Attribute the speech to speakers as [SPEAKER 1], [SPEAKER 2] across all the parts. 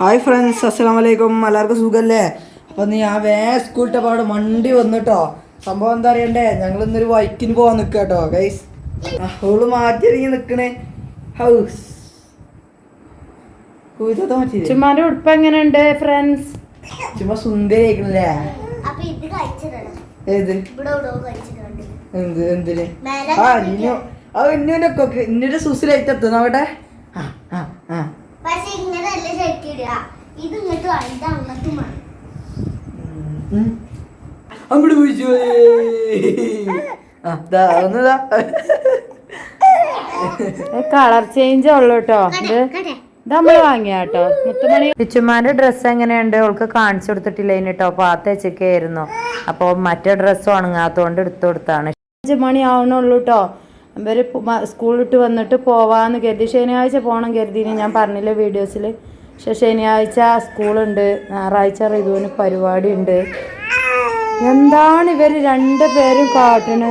[SPEAKER 1] Hi friends അസ്സാം വലൈക്കും എല്ലാവർക്കും സുഖമല്ലേ അപ്പോൾ നീ ആ വേ സ്കൂളിട്ട പാട് വണ്ടി വന്നിട്ടോ? സംഭവം എന്താ അറിയണ്ടേ? ഞങ്ങൾ ഇന്നൊരു വൈക്കിന് പോകാൻ നിൽക്കുക കേട്ടോ ഗൈസ് അവൾ മാറ്റി നിൽക്കണേ നിക്കണേ. ഹൗസ്
[SPEAKER 2] ചുമ്മാന്റെ ഉടുപ്പ് എങ്ങനെയുണ്ട് ഫ്രണ്ട്സ്
[SPEAKER 1] ചുമ്മാ സുന്ദരി ആയിക്കണല്ലേ? ഏത്? എന്ത് എന്തിന്? ആ ഇന്നു ആ ഇന്നുവിന്റെ കൊക്ക് ഇന്നിന്റെ സുസിലായിട്ട് എത്തും നോക്കട്ടെ ആ ആ ആ
[SPEAKER 3] പക്ഷെ ഇങ്ങനെയല്ല ശരിക്കിടുക ഇത് ഇങ്ങോട്ട് വേണം ഇത് അങ്ങോട്ടും
[SPEAKER 1] പോയിച്ചു. ആ ദാ ഒന്നതാ
[SPEAKER 2] കളർ ചേഞ്ച് ഉള്ളു കേട്ടോ ഇത്
[SPEAKER 3] കട്ടെ
[SPEAKER 2] ഇത് നമ്മൾ വാങ്ങിയ കേട്ടോ മുത്തുമണി പിച്ചുമാന്റെ ഡ്രസ്സ് എങ്ങനെയുണ്ട്? അവൾക്ക് കാണിച്ചു കൊടുത്തിട്ടില്ല കേട്ടോ പാത്ത വെച്ചൊക്കെയായിരുന്നു അപ്പൊ മറ്റേ ഡ്രസ്സ് ഉണങ്ങാത്തോണ്ട് എടുത്തു കൊടുത്താണ്. അഞ്ചു മണി ആവണുള്ളൂ കേട്ടോ ഇവർ സ്കൂളിട്ട് വന്നിട്ട് പോവാന്ന് കരുതി. ശനിയാഴ്ച പോകണം കരുതിന് ഞാൻ പറഞ്ഞില്ല വീഡിയോസിൽ പക്ഷെ ശനിയാഴ്ച സ്കൂളുണ്ട് ഞായറാഴ്ച റിതുവിന് പരിപാടി ഉണ്ട് എന്താണ് ഇവർ രണ്ടു പേരും കാട്ടണ്?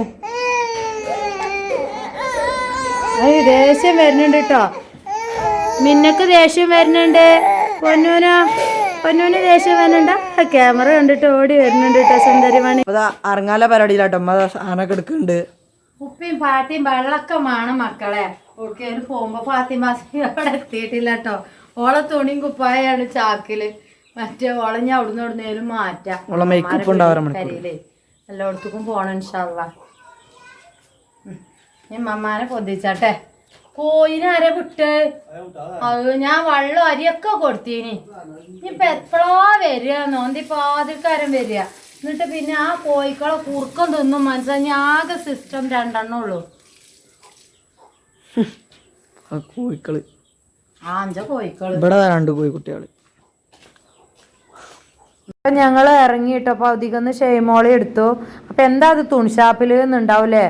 [SPEAKER 2] അയ്യ ദേഷ്യം വരുന്നുണ്ട് കേട്ടോ മിന്നക്ക് ദേഷ്യം വരുന്നുണ്ട്? പൊന്നൂനോ പൊന്നൂന് ദേഷ്യം വരുന്നുണ്ട്? ക്യാമറ കണ്ടിട്ട് ഓടി വരുന്നുണ്ട് കേട്ടോ സുന്ദരിമണി.
[SPEAKER 1] അറങ്ങാല പരിപാടിയിലാട്ടോ. അമ്മ സാധനമൊക്കെ എടുക്കുന്നുണ്ട്.
[SPEAKER 2] ഉപ്പിയും പാട്ടിയും വെള്ളമൊക്കെ വേണം മക്കളെ. ഓക്കെ പോകുമ്പോ ഫാത്തിമ അവിടെ എത്തിയിട്ടില്ല കേട്ടോ ഓളെ തുണിയും കുപ്പായാണ് ചാക്കിൽ. മറ്റേ ഓളെ ഞാൻ അവിടുന്ന് എവിടുന്നേലും മാറ്റാം. കരയിലേ എല്ലായിടത്തേക്കും പോണം ഇൻഷാല്ല. ഞാൻ മമ്മാനെ പൊതിച്ചാട്ടെ കോയിനാരെ വിട്ട്? അത് ഞാൻ വെള്ളം അരിയൊക്കെ കൊടുത്തീനി. ഇനിയിപ്പൊ എപ്പോഴാ വരിക? നോന്തി പാതിക്കാരൻ വരിക. എന്നിട്ട് പിന്നെ ആ കോഴിക്കളെ കുറുക്കം തിന്നും മനസ്സിലായി ആകെ സിസ്റ്റം രണ്ടെണ്ണം ഉള്ളൂ.
[SPEAKER 1] ഇവിടെ വരാണ്ട് രണ്ട് കുട്ടികൾ.
[SPEAKER 2] അപ്പൊ ഞങ്ങൾ ഇറങ്ങിയിട്ടപ്പോ അധികം ഷെയ്മോളി എടുത്തു. അപ്പൊ എന്താ അത് തുണിഷാപ്പിൽ നിന്നുണ്ടാവൂലേ?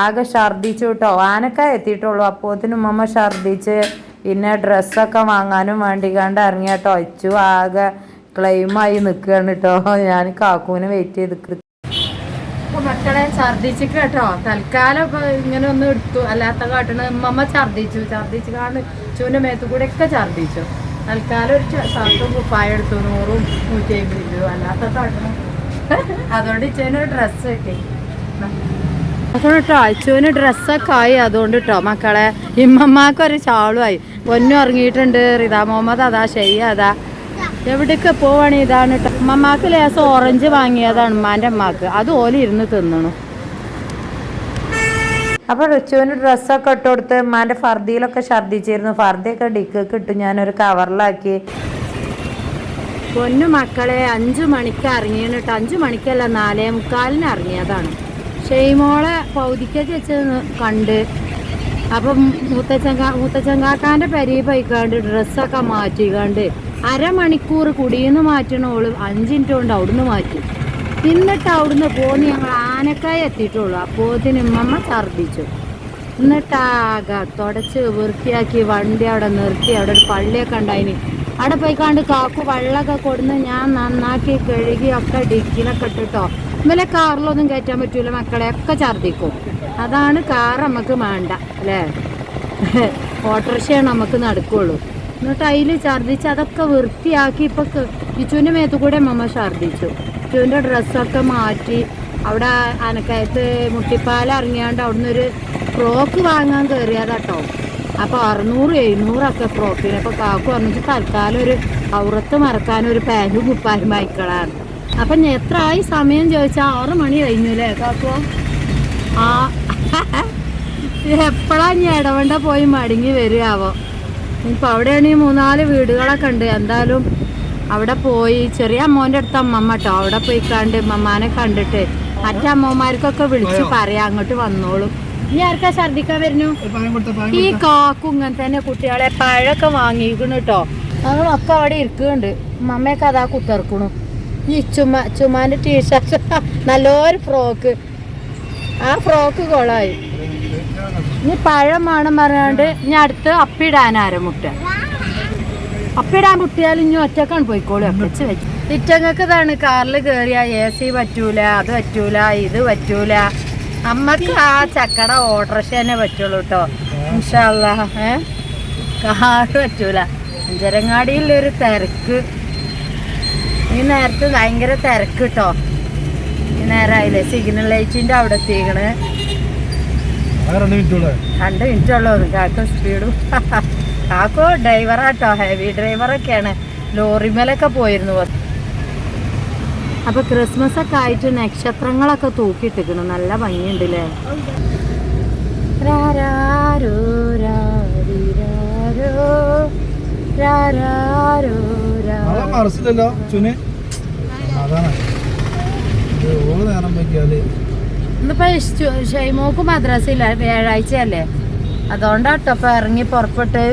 [SPEAKER 2] ആകെ ഛർദിച്ചു കേട്ടോ ആനക്കായ എത്തിയിട്ടുള്ളൂ. അപ്പോത്തിന് ഉമ്മമ്മ ഛർദിച്ച് പിന്നെ ഡ്രസ്സൊക്കെ വാങ്ങാനും വേണ്ടി കണ്ട് ഇറങ്ങിയട്ടോ. അച്ചു ആകെ ക്ലെയിമായി നിൽക്കുകയാണ് കേട്ടോ ഞാൻ കാക്കൂന് വെയിറ്റ് ചെയ്ത് മക്കളെ ഛർദിച്ചിട്ട് കേട്ടോ തൽക്കാലം ഇങ്ങനെ ഒന്ന് എടുത്തു. അല്ലാത്ത കാട്ടണ ഉമ്മമ്മ ഛർദിച്ചു ഛർദിച്ചു കാണും ചൂന്റെ മേത്ത് കൂടെ ഒക്കെ ഛർദ്ദിച്ചു. തൽക്കാലം ഒരു ഷർട്ടും കുപ്പായ എടുത്തു നൂറും നൂറ്റി അമ്പത് രൂപ. അല്ലാത്ത അതുകൊണ്ട് ഇച്ചനൊരു ഡ്രസ്സ് കിട്ടി. അതുകൊണ്ട് കേട്ടോ അച്ചുവിന് ഡ്രസ്സൊക്കെ ആയി. അതുകൊണ്ട് കേട്ടോ മക്കളെ ഇമ്മമ്മക്കൊരു ചാളുമായി പൊന്നു ഇറങ്ങിയിട്ടുണ്ട് റിതാ മുഹമ്മദ് അതാ ഷെയ്യ അതാ. എവിടേക്ക് പോവാണ് ഇതാണ് കേട്ടോ ഉമ്മമാക്ക് ലേസം ഓറഞ്ച് വാങ്ങിയതാണ് ഉമ്മാന്റെ അമ്മയ്ക്ക് അത് ഓല ഇരുന്ന് തിന്നണു. അപ്പൊ റിച്ചുവിന് ഡ്രസ്സൊക്കെ ഇട്ട് കൊടുത്ത് ഉമ്മാന്റെ ഫർദിയിലൊക്കെ ഛർദ്ദിച്ചിരുന്നു. ഫർദിയൊക്കെ ഡിക്കൊക്കെ ഇട്ട് ഞാനൊരു കവറിലാക്കി. പൊന്നു മക്കളെ അഞ്ചു മണിക്ക് ഇറങ്ങിയാണ് കേട്ടോ അഞ്ചു മണിക്കല്ല നാലേ മുക്കാലിന് ഇറങ്ങിയതാണ്. ഷെയ്മോളെ പൗതിക്കൊക്കെ വെച്ച് കണ്ട്. അപ്പം മൂത്തച്ചങ്കാ മൂത്തച്ചങ്കാക്കാന്റെ പെരി പോയിക്കാണ്ട് ഡ്രസ്സൊക്കെ മാറ്റിക്കാണ്ട് അരമണിക്കൂർ കുടിയിൽ മാറ്റണോൾ അഞ്ച് മിനിറ്റ് കൊണ്ട് അവിടുന്ന് മാറ്റി. എന്നിട്ട് അവിടുന്ന് പോന്ന് ഞങ്ങൾ ആനക്കായ എത്തിയിട്ടുള്ളൂ. അപ്പോത്തിന് ഉമ്മമ്മ ഛർദ്ദിച്ചു. എന്നിട്ട് ആകെ തുടച്ച് വൃത്തിയാക്കി വണ്ടി അവിടെ നിർത്തി. അവിടെ ഒരു പള്ളിയൊക്കെ ഉണ്ടായിന്. അവിടെ പോയിക്കാണ്ട് കാക്കു വെള്ളമൊക്കെ കൊടുന്ന് ഞാൻ നന്നാക്കി കഴുകി ഒക്കെ ഡിക്കിലൊക്കെ ഇട്ടിട്ടോ. ഇന്നലെ കാറിലൊന്നും കയറ്റാൻ പറ്റൂല. മക്കളെ ഒക്കെ ഛർദ്ദിക്കും. അതാണ് കാർ നമുക്ക് വേണ്ട അല്ലേ? ഓട്ടോറിക്ഷയാണ് നമുക്ക് നടക്കുള്ളൂ. എന്നിട്ട് അതിൽ ഛർദ്ദിച്ച് അതൊക്കെ വൃത്തിയാക്കി ഇപ്പൊ ഇച്ചുവിന്റെ മേത്തു കൂടെ അമ്മമ്മ ഛർദ്ദിച്ചു. ഇച്ചുവിന്റെ ഡ്രസ്സൊക്കെ മാറ്റി അവിടെ അനക്കയത്ത് മുട്ടിപ്പാല ഇറങ്ങിയാണ്ട് അവിടുന്ന് ഒരു ഫ്രോക്ക് വാങ്ങാൻ കയറിയതാട്ടോ അപ്പോൾ അറുന്നൂറ് എഴുന്നൂറൊക്കെ ഫ്രോക്കിന്. അപ്പോൾ കാക്കു പറഞ്ഞിട്ട് തൽക്കാലം ഒരു ഔറത്ത് മറക്കാൻ ഒരു പാന്റും കുപ്പാരും വായിക്കളാണ് അപ്പം എത്ര ആയി സമയം ചോദിച്ചാൽ ആറ് മണി കഴിഞ്ഞു അല്ലേ കാക്കു? ആ എപ്പോഴാ ഞാൻ ഇടവണ്ട പോയി മടങ്ങി വരികയാവോ ഇപ്പം ഈ മൂന്നാൽ വീടുകളൊക്കെ ഉണ്ട്. എന്തായാലും അവിടെ പോയി ചെറിയ അമ്മോന്റെ അടുത്ത് അമ്മമ്മ കേട്ടോ അവിടെ പോയി കണ്ട് അമ്മമാനെ കണ്ടിട്ട് മറ്റേ അമ്മമാർക്കൊക്കെ വിളിച്ച് പറയാം അങ്ങോട്ട് വന്നോളും. ഇനി ആർക്കാ ഛർദിക്കാൻ വരുന്നു? ഈ കാക്കും ഇങ്ങനെ തന്നെ കുട്ടികളെ പഴമൊക്കെ വാങ്ങിക്കണു കേട്ടോ ഞങ്ങളൊക്കെ അവിടെ ഇരിക്കുന്നുണ്ട്. മമ്മയൊക്കെ അതാ കുത്തിറക്കണു. ഈ ചുമ ചുമാന്റെ ടീഷർട്ട് നല്ലൊരു ഫ്രോക്ക്. ആ ഫ്രോക്ക് കൊളായി ഇനി പഴമാണ് പറയാണ്ട് ഇനി അടുത്ത് അപ്പിടാൻ മുട്ട അപ്പിടാൻ മുട്ടിയാൽ ഇനി ഒറ്റക്കാണ് പോയിക്കോളൂ. അപ്പച്ച് വെച്ച്. ഇറ്റങ്ങൾക്ക് ഇതാണ് കാറിൽ കയറിയ എ സി പറ്റൂല അത് പറ്റൂല ഇത് പറ്റൂല. നമ്മക്ക് ആ ചക്കട ഓട്ടോറിക്ഷ തന്നെ പറ്റുള്ളൂ കേട്ടോ ഇൻഷാല്ല ഏ? കാറ് പറ്റൂല.
[SPEAKER 4] അഞ്ചരങ്ങാടിയിലൊരു തിരക്ക്. ഈ നേരത്ത് ഭയങ്കര തിരക്ക് കേട്ടോ ഈ നേരമായില്ലേ സിഗ്നൽ ലൈറ്റിന്റെ അവിടെ എത്തിക്കണ്.
[SPEAKER 2] രണ്ട് മിനിറ്റുള്ള
[SPEAKER 4] രണ്ട് മിനിറ്റ് ഉള്ളൂ. കാക്ക സ്പീഡും കാക്കോ ഡ്രൈവറാട്ടോ ഹെവി ഡ്രൈവറൊക്കെയാണ് ലോറിമേലൊക്കെ പോയിരുന്നു. അപ്പൊ ക്രിസ്മസ് ഒക്കെ ആയിട്ട് നക്ഷത്രങ്ങളൊക്കെ തൂക്കിയിട്ടിരിക്കണം നല്ല ഭംഗിയുണ്ട്
[SPEAKER 2] അല്ലേ മനസ്സിലല്ലോ ചുന്. അതാണ്. ഓരോ നേരം വയ്ക്കാൽ
[SPEAKER 4] ഇന്നിപ്പോ ഷു- ഷൈമോക്ക് മദ്രസയില്ല വ്യാഴാഴ്ച അല്ലേ അതുകൊണ്ടാട്ടോ ഇപ്പൊ ഇറങ്ങി പുറപ്പെട്ട്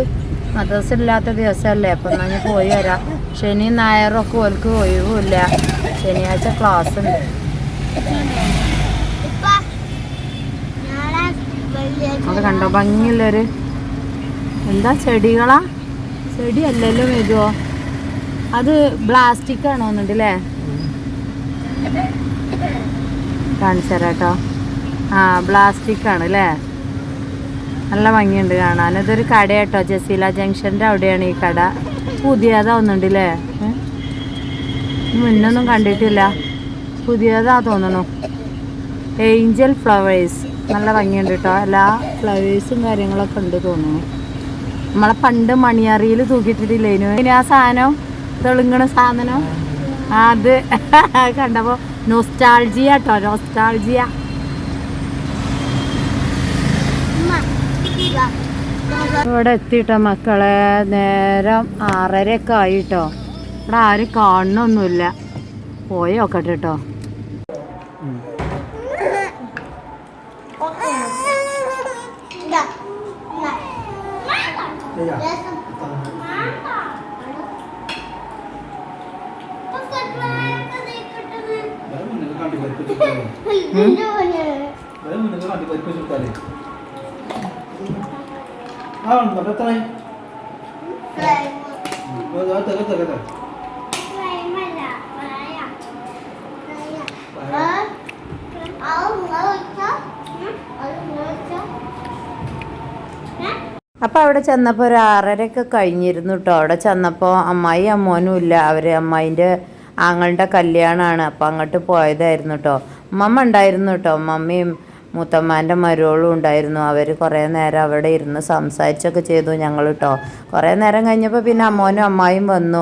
[SPEAKER 4] മദ്രസ ഇല്ലാത്ത ദിവസമല്ലേ അപ്പൊ ഞാൻ പോയി വരാം. ശനി നായറൊക്കെ ഓൽക്ക് ഒഴിവുമില്ല ശനിയാഴ്ച ക്ലാസ് ഉണ്ട്. അത് കണ്ടോ ഭംഗിയുള്ളൊരു എന്താ ചെടികളാ? ചെടി അല്ലല്ലോ മേതുവോ അത് പ്ലാസ്റ്റിക് ആണോന്നുണ്ട് ഒന്നുണ്ടല്ലേ കാണിച്ചു തരാം കേട്ടോ ആ പ്ലാസ്റ്റിക് ആണ് അല്ലേ നല്ല ഭംഗിയുണ്ട് കാണാൻ. ഇതൊരു കട കേട്ടോ ജസീല ജംഗ്ഷന്റെ അവിടെയാണ് ഈ കട. പുതിയതാ ഒന്നുണ്ടല്ലേ മുന്നൊന്നും കണ്ടിട്ടില്ല. പുതിയതാ തോന്നണു ഏഞ്ചൽ ഫ്ലവേഴ്സ്. നല്ല ഭംഗിയുണ്ട് കേട്ടോ എല്ലാ ഫ്ലവേഴ്സും കാര്യങ്ങളൊക്കെ ഉണ്ട് തോന്നുന്നു. നമ്മളെ പണ്ട് മണിയറിയിൽ തൂക്കിയിട്ടിട്ടില്ലേനു? ഇനി ആ സാധനം തെളുങ്ങണ സാധനം? അത്. കണ്ടപ്പോ നൊസ്റ്റാൾജിയ കേട്ടോ നൊസ്റ്റാൾജിയ. ഇവിടെ എത്തിയിട്ടോ മക്കളെ നേരം ആറരയൊക്കെ ആയിട്ടോ ഇവിടെ ആരും കാണണമൊന്നുമില്ല പോയി നോക്കട്ടെ കേട്ടോ
[SPEAKER 3] ഇതാ.
[SPEAKER 4] അപ്പോൾ അവിടെ ചെന്നപ്പോൾ ഒരു ആറരയൊക്കെ കഴിഞ്ഞിരുന്നു കേട്ടോ അവിടെ ചെന്നപ്പോൾ അമ്മായി അമ്മോനും ഇല്ല. അവർ അമ്മായിന്റെ ആങ്ങളുടെ കല്യാണമാണ് അപ്പം അങ്ങോട്ട് പോയതായിരുന്നു കേട്ടോ ഉമ്മമ്മ ഉണ്ടായിരുന്നു കേട്ടോ മമ്മിയും മൂത്തമ്മാന്റെ മരുവളും ഉണ്ടായിരുന്നു. അവർ കുറേ നേരം അവിടെ ഇരുന്ന് സംസാരിച്ചൊക്കെ ചെയ്തു ഞങ്ങൾ കേട്ടോ കുറേ നേരം കഴിഞ്ഞപ്പോൾ പിന്നെ അമ്മോനും അമ്മായും വന്നു.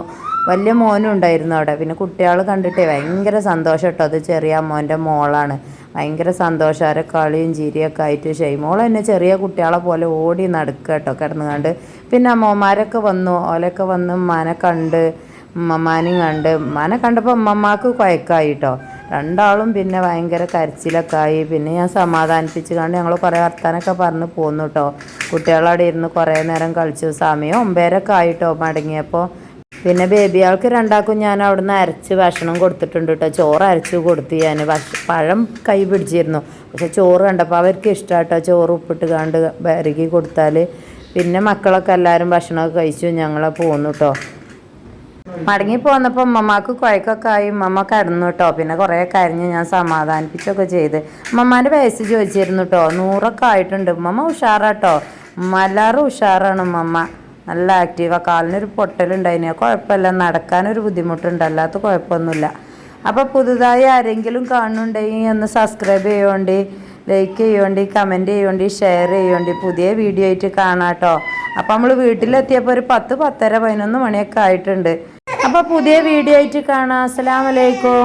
[SPEAKER 4] വലിയ മോനും ഉണ്ടായിരുന്നു അവിടെ. പിന്നെ കുട്ടികൾ കണ്ടിട്ടേ ഭയങ്കര സന്തോഷം കേട്ടോ അത് ചെറിയ അമ്മോന്റെ മോളാണ്. ഭയങ്കര സന്തോഷം. അവരെ കളിയും ചിരിയൊക്കെ ആയിട്ട് ഷെയ്മോൾ തന്നെ ചെറിയ കുട്ടികളെ പോലെ ഓടി നടക്കുക കേട്ടോ കിടന്നുകൊണ്ട് പിന്നെ അമ്മമാരൊക്കെ വന്നു. ഓലൊക്കെ വന്ന് ഉമ്മാനെ കണ്ട് ഉമ്മമാനും കണ്ട് ഉമ്മാനെ കണ്ടപ്പോൾ ഉമ്മമാക്ക് കുഴക്കായി കേട്ടോ രണ്ടാളും പിന്നെ ഭയങ്കര കരച്ചിലൊക്കെ ആയി. പിന്നെ ഞാൻ സമാധാനിപ്പിച്ച് കണ്ട് ഞങ്ങൾ കുറേ വർത്താനൊക്കെ പറഞ്ഞ് പോന്നു കേട്ടോ കുട്ടികളവിടെ ഇരുന്ന് കുറേ നേരം കളിച്ചു. സമയം ഒമ്പേരൊക്കെ ആയിട്ടോ മടങ്ങിയപ്പോൾ പിന്നെ ബേബി ആൾക്ക് രണ്ടാൾക്കും ഞാൻ അവിടുന്ന് അരച്ച് ഭക്ഷണം കൊടുത്തിട്ടുണ്ട് കേട്ടോ ചോറ് അരച്ച് കൊടുത്തു ഞാൻ പഴം കൈ പിടിച്ചിരുന്നു. പക്ഷെ ചോറ് കണ്ടപ്പോൾ അവർക്ക് ഇഷ്ടമാട്ടോ ചോറ് ഉപ്പിട്ട് കണ്ട് വരകി കൊടുത്താൽ പിന്നെ മക്കളൊക്കെ എല്ലാവരും ഭക്ഷണമൊക്കെ കഴിച്ചു. ഞങ്ങളെ പോന്നു കേട്ടോ മടങ്ങി പോന്നപ്പോൾ ഉമ്മമാക്ക് കുഴക്കൊക്കെ ആയി. ഉമ്മമ്മ കിടന്നു കേട്ടോ പിന്നെ കുറേ കരഞ്ഞ് ഞാൻ സമാധാനിപ്പിച്ചൊക്കെ ചെയ്ത്. ഉമ്മമാന്റെ വയസ്സ് ചോദിച്ചിരുന്നു കേട്ടോ നൂറൊക്കെ ആയിട്ടുണ്ട്. ഉമ്മമ്മ ഉഷാറാട്ടോ. എല്ലാവരും ഉഷാറാണ് ഉമ്മമ്മ നല്ല ആക്റ്റീവാ കാലിനൊരു പൊട്ടലുണ്ടായിന്. കുഴപ്പമില്ല നടക്കാനൊരു ബുദ്ധിമുട്ടുണ്ട്. അല്ലാത്ത കുഴപ്പമൊന്നുമില്ല അപ്പോൾ പുതുതായി ആരെങ്കിലും കാണുന്നുണ്ടെങ്കിൽ ഒന്ന് സബ്സ്ക്രൈബ് ചെയ്യുകൊണ്ട് ലൈക്ക് ചെയ്യുകൊണ്ട് കമന്റ് ചെയ്യുകൊണ്ട് ഷെയർ ചെയ്യുകൊണ്ട് പുതിയ വീഡിയോ ആയിട്ട് കാണാട്ടോ അപ്പോൾ നമ്മൾ വീട്ടിലെത്തിയപ്പോൾ ഒരു പത്ത് പത്തര പതിനൊന്ന് മണിയൊക്കെ ആയിട്ടുണ്ട്. അപ്പോൾ പുതിയ വീഡിയോ ആയിട്ട് കാണാം. അസ്സലാമലൈക്കും